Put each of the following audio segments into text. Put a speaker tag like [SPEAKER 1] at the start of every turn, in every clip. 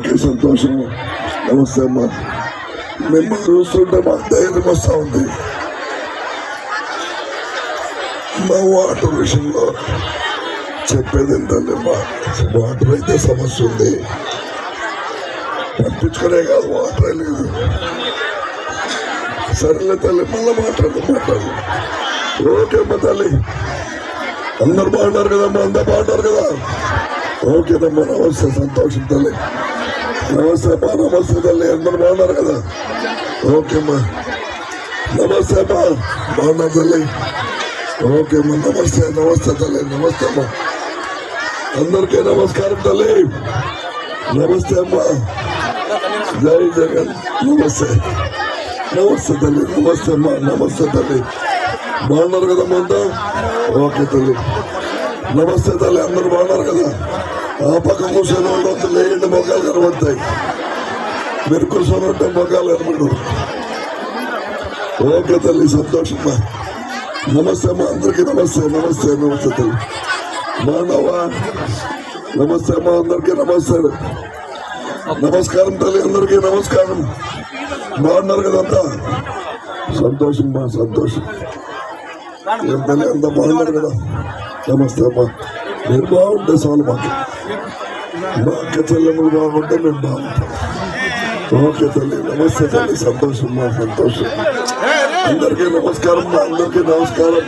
[SPEAKER 1] Okay సంతోషం నమస్తే అమ్మా. మిమ్మల్ని చూస్తుంటే మా ధైర్యం వస్తూ ఉంది. మా వాటర్ విషయంలో చెప్పేది ఏంటంటే మా వాటర్ అయితే సమస్య ఉంది. పట్టించుకునే కాదు వాటర్ లేదు. సరేలే తల్లి మళ్ళీ మాట్లాడదు మాట్లాడు ఓకే అమ్మ తల్లి. అందరు బాగున్నారు కదమ్మా అందరు బాగున్నారు కదా. ఓకేనమ్మా నమస్తే సంతోషం తల్లి. నమస్తే అమ్మా నమస్తే తల్లి అందరు బాగున్నారు కదా? ఓకేమ్మా నమస్తే అమ్మా బాగున్నారు తల్లి. ఓకే అమ్మా నమస్తే నమస్తే తల్లి నమస్తే అమ్మా. అందరికీ నమస్కారం తల్లి. నమస్తే అమ్మా. జై జగన్ నమస్తే. నమస్తే తల్లి నమస్తే అమ్మా నమస్తే తల్లి. బాగున్నారు కదమ్మా అంతా ఓకే తల్లి. నమస్తే తల్లి అందరు బాగున్నారు కదా? ఆ పక్క కూర్చొని ఉండొద్దు లేని మొక్కలు కనబడతాయి మీరు కూర్చొని ఉంటే మొక్కలు కనబడరు ఓకే తల్లి సంతోషమ్మా నమస్తే అమ్మా అందరికీ నమస్తే నమస్తే నమస్తే తల్లి బాగున్నావా నమస్తే అమ్మా అందరికీ నమస్తే నమస్కారం తల్లి అందరికీ నమస్కారం బాగున్నారు కదంతా సంతోషం మా సంతోషం ఎంత తల్లి అంతా బాగున్నారు కదా నమస్తే అమ్మా. మీరు బాగుంటే చాలు మాకు మా అక్క చెల్లెములు బాగుంటే మేము బాగుంటాం ఓకే తల్లి నమస్తే తల్లి సంతోషం మా సంతోషం అందరికీ నమస్కారం మా అందరికీ నమస్కారం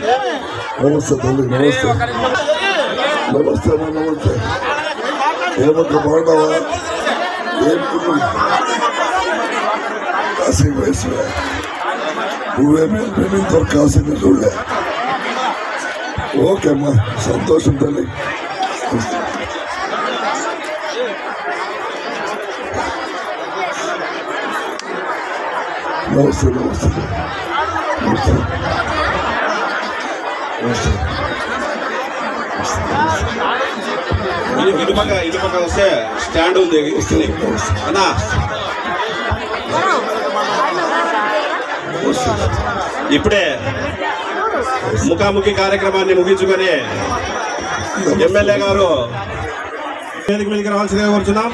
[SPEAKER 1] నమస్తే తల్లి నమస్తే నమస్తే అమ్మా నమస్తే ఏమక్క బాగున్నావా ఏం కాశీ వయసు నువ్వేమీ మేము ఇంతవరకు కాశీని చూడలే ఓకే అమ్మా సంతోషం తల్లి. నమస్తే నమస్తే. నమస్తే. నమస్తే.
[SPEAKER 2] ఇటు ఇటు పక్క ఇటు పక్క వస్తే స్టాండ్ ఉంది. అన్నా. ఇప్పుడే ముఖాముఖి కార్యక్రమాన్ని ముగించుకొని ఎమ్మెల్యే గారు వేదిక మీదకి రావాల్సిందిగా కోరుచున్నాం.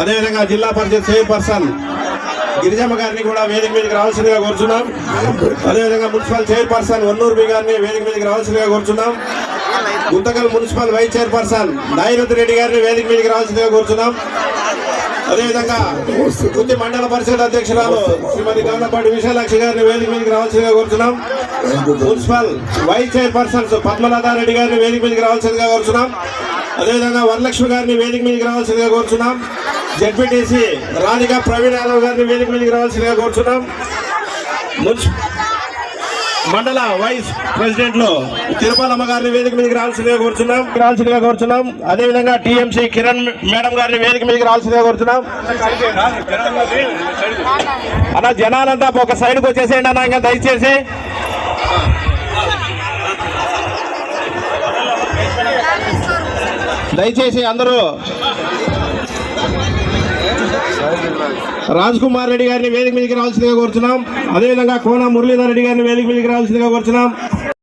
[SPEAKER 2] అదేవిధంగా జిల్లా పరిషత్ చైర్పర్సన్ గిరిజమ్మ గారిని కూడా వేదిక మీదకి రావాల్సిందిగా కోరుచున్నాం. అదేవిధంగా మున్సిపల్ చైర్పర్సన్ వన్నూరు బి గారిని వేదిక మీదకి రావాల్సిందిగా కోరుచున్నాం. గుంతకల్ మున్సిపల్ వైస్ చైర్పర్సన్ నైరుతి రెడ్డి గారిని వేదిక మీదకి రావాల్సిందిగా కోరుచున్నాం. అదేవిధంగా గుంది మండల పరిషత్ అధ్యక్షురాలు శ్రీమతి గౌనపాటి విశాలాక్షి గారిని వేదిక మీదకి రావాల్సిందిగా కోరుచున్నాం. మున్సిపల్ వైస్ చైర్పర్సన్స్ పద్మనాథారెడ్డి గారిని వేదిక మీదకి రావాల్సిందిగా కోరుచున్నాం. అదేవిధంగా వరలక్ష్మి గారిని వేదిక మీదకి రావాల్సిందిగా కోరుచున్నాం. జడ్పీటీసీ రాధిక ప్రవీణ్ యాదవ్ గారిని వేదిక మీదకి రావాల్సిందిగా కోరుతున్నాం మున్సిపల్ మండల వైస్ ప్రెసిడెంట్లో తిరుపలమ్మ గారిని వేదిక మీదకి కూర్చున్నాం కోరుచున్నాం. కూర్చున్నాం కోరుచున్నాం. అదేవిధంగా టీఎంసీ కిరణ్ మేడం గారిని వేదిక మీదకి రాల్సిందిగా కోరుచున్నాం. అన్న జనాలంతా ఒక సైడ్కి వచ్చేసేయండి అన్న ఇంకా దయచేసి. దయచేసి అందరూ రాజ్ కుమార్ రెడ్డి గారిని వేదిక మీదకి రావాల్సిందిగా కోరుతున్నాం అదేవిధంగా కోన మురళీధర్ రెడ్డి గారిని వేదిక మీదకి రావాల్సిందిగా కోరుతున్నాం